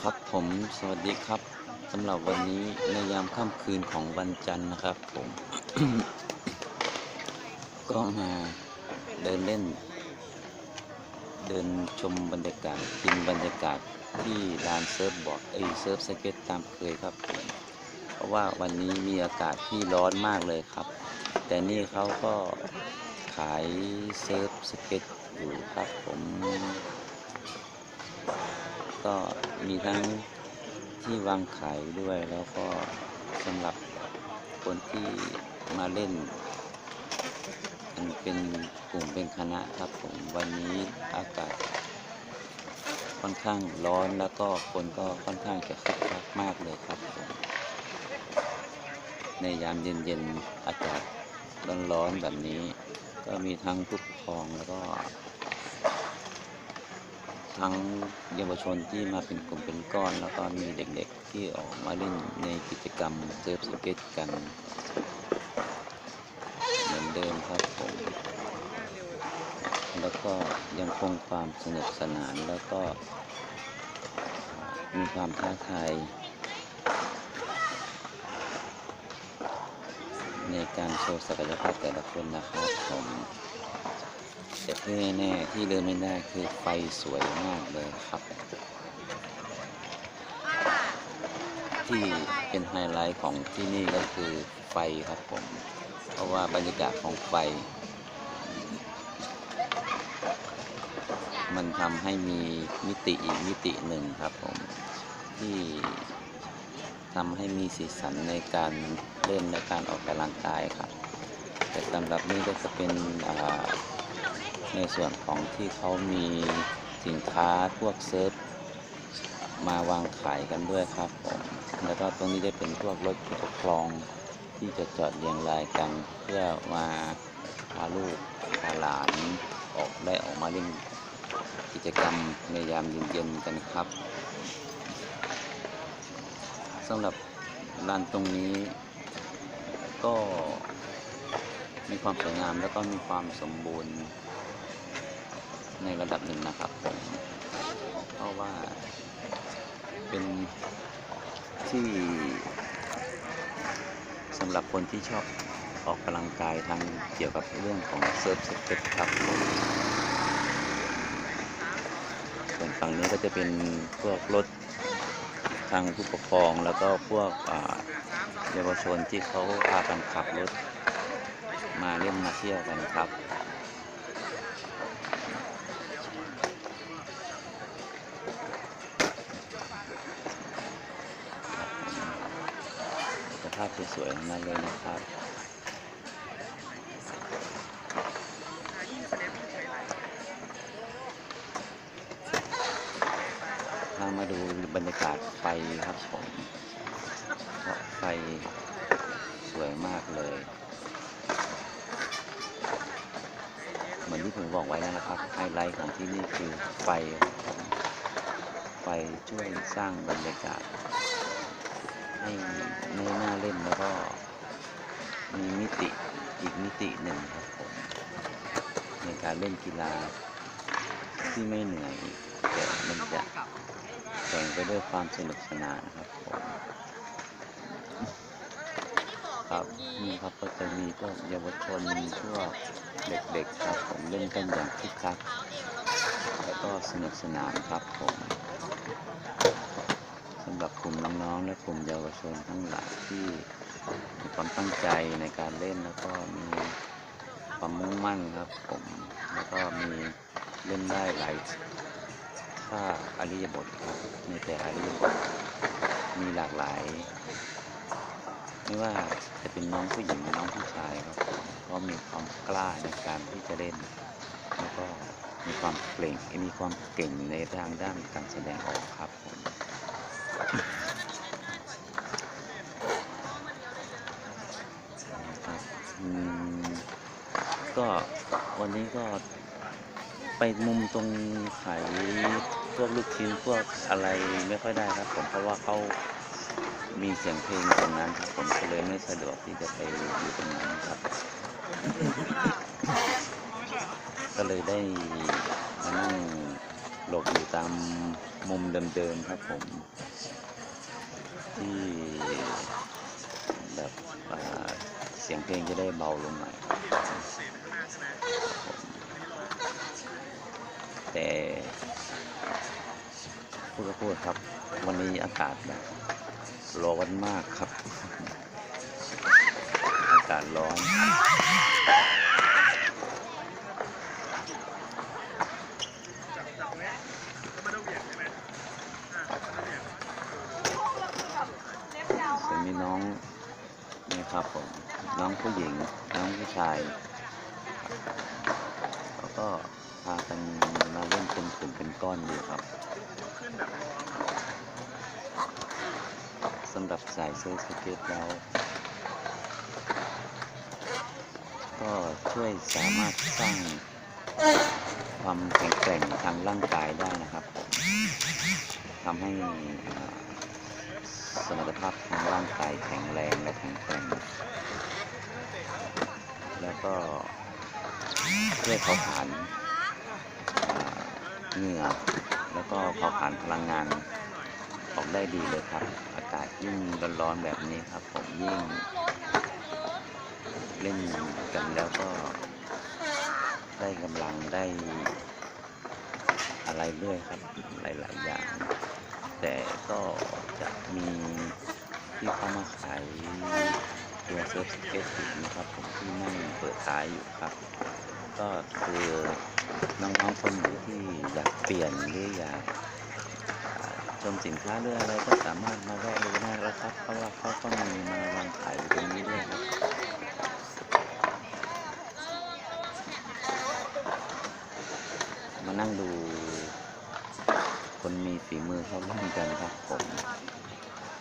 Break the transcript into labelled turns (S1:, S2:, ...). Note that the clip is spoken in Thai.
S1: ครับผมสวัสดีครับสำหรับวันนี้ในยามค่ำคืนของวันจันทร์นะครับผม ก็มาเดินเล่น เดินชมบรรยากาศกินบรรยากาศที่ลานเซิร์ฟบอร์ดเอ้เซิร์ฟสเก็ตตามเคยครับผมเพราะว่าวันนี้มีอากาศที่ร้อนมากเลยครับ แต่นี่เขาก็ขายเซิร์ฟสเก็ตอยู่ครับผม ก็มีทั้งที่วางขายด้วย แล้วก็สำหรับคนที่มาเล่นกันเป็นกลุ่มเป็นคณะครับผมวันนี้อากาศค่อนข้างร้อนแล้วก็คนก็ค่อนข้างจะคึกคักมากเลยครับผมในยามเย็นๆอากาศร้อนๆแบบนี้ ก็มีทั้งผู้ปกครองแล้วก็ ทั้งเยาวชนที่มาเป็นกลุ่มเป็นก้อน แล้วก็มีเด็กๆที่ออกมาเล่นในกิจกรรมเซิร์ฟสเก็ตกันเหมือนเดิมครับผมแล้วก็ยังคงความสนุกสนานแล้วก็มีความท้าทายในการโชว์ศักยภาพแต่ละคนนะครับผม แต่ที่แน่ๆที่เดินไม่ได้คือไฟสวยมากเลยครับ ที่เป็นไฮไลท์ของที่นี่ก็คือไฟครับผม เพราะว่าบรรยากาศของไฟ มันทำให้มีมิติอีกมิติหนึ่งครับผม ที่ทำให้มีสีสันในการเล่นและการออกกำลังกายครับ แต่สำหรับนี่ก็จะเป็นอ่า ในส่วนของที่เขามีสินค้าพวกเซิร์ฟมาวางขายกันด้วยครับผมแล้วก็ตรงนี้ได้เป็นพวกรถปกครองที่จะจอดเรียงรายกัน เพื่อมาพาลูกพาหลานออกได้ออกมาเล่นกิจกรรมในยามเย็นๆกันครับสำหรับลานตรงนี้ก็มีความสวยงามแล้วก็มีความสมบูรณ์ ในระดับหนึ่งนะครับผมเพราะว่าเป็นที่สำหรับคนที่ชอบออกกำลังกายทางเกี่ยวกับเรื่องของเซิร์ฟสเก็ตครับผมส่วนฝั่งนี้ก็จะเป็นพวกรถทางผู้ปกครองแล้วก็พวกเยาวชนที่เขาพากันขับรถมาเล่นมาเที่ยวกันครับาพสวยๆทั้งนั้นเลยนะครับพามาดูบรรยากาศไฟครับผมเพราะไฟสวยมากเลย เหมือนที่ผมบอกไว้แล้วนะครับไฮไลท์ของที่นี่คือไฟไฟช่วยสร้างบรรยากาศ ให้ในหน้าเล่นแล้วก็มีมิติอีกมิติหนึ่งครับผมในการเล่นกีฬาที่ไม่เหนื่อยแต่มันจะแต่งไปด้วยความสนุกสนานครับผมครับนี่ครับก็จะมีพวกเยาวชนพวกเด็กๆครับผมเล่นกันอย่างคึกคักแล้วก็สนุกสนานครับผม สำหรับกลุ่มน้องๆและกลุ่มเยาวชนทั้งหลายที่มีความตั้งใจในการเล่นแล้วก็มีความมุ่งมั่นครับผมแล้วก็มีเล่นได้หลายท่าอริยบทครับในแต่อริยบทมีหลากหลาย ไม่ว่าจะเป็นน้องผู้หญิงหรือน้องผู้ชายครับก็มีความกล้าในการที่จะเล่น แล้วก็มีความเก่งมีความเก่งในทางด้านการแสดงออกครับผม ก็วันนี้ก็ไปมุมตรงขายพวกลูกชิ้นพวกอะไรไม่ค่อยได้ครับผมเพราะว่าเขามีเสียงเพลงตรงนั้นครับผมก็เลยไม่สะดวกที่จะไปอยู่ตรงนั้นครับ ก็เลยได้มานั่งหลบอยู่ตามมุมเดิมๆครับผม ที่แบบเสียงเพลงจะได้เบาลงหน่อยครับผมแต่ พูดก็พูดครับ วันนี้อากาศแบบร้อนมากครับ อากาศร้อนมีน้องนี่ครับผม น้องผู้หญิง น้องผู้ชาย แล้วก็ากันมาเล่นเป็นกลุ่มเป็นก้อนอยู่ครับสำหรับสายเซิร์ฟสเก็ตแล้ว ก็ช่วยสามารถสร้างความแข็งแกร่งทางร่างกายได้นะครับทำให้สมรรถภาพทางร่างกายแข็งแรงและแข็งแกร่ง แล้วก็ช่วยเผาผลาญอ่า เหงื่อ แล้วก็เผาผลาญพลังงานออกได้ดีเลยครับ อากาศยิ่งร้อนๆแบบนี้ครับ ผมยิ่ง เล่นกันแล้วก็ ได้กำลังได้อะไรเรื่อยครับ หลายๆอย่าง แต่ก็จะมีที่เขามาขายตัวเซิร์ฟสเก็ตอยู่นะครับ ผมที่นั่งเปิดขายอยู่ครับ ก็คือน้องๆคนไหนที่อยากเปลี่ยนหรืออยากชมสินค้าด้วยอะไรก็สามารถมาแวะดูได้แล้วครับ เพราะว่าเขาก็มีมาวางขายอยู่ตรงนี้ด้วยครับมานั่งดู คนมีฝีมือเขาเล่นกันครับผม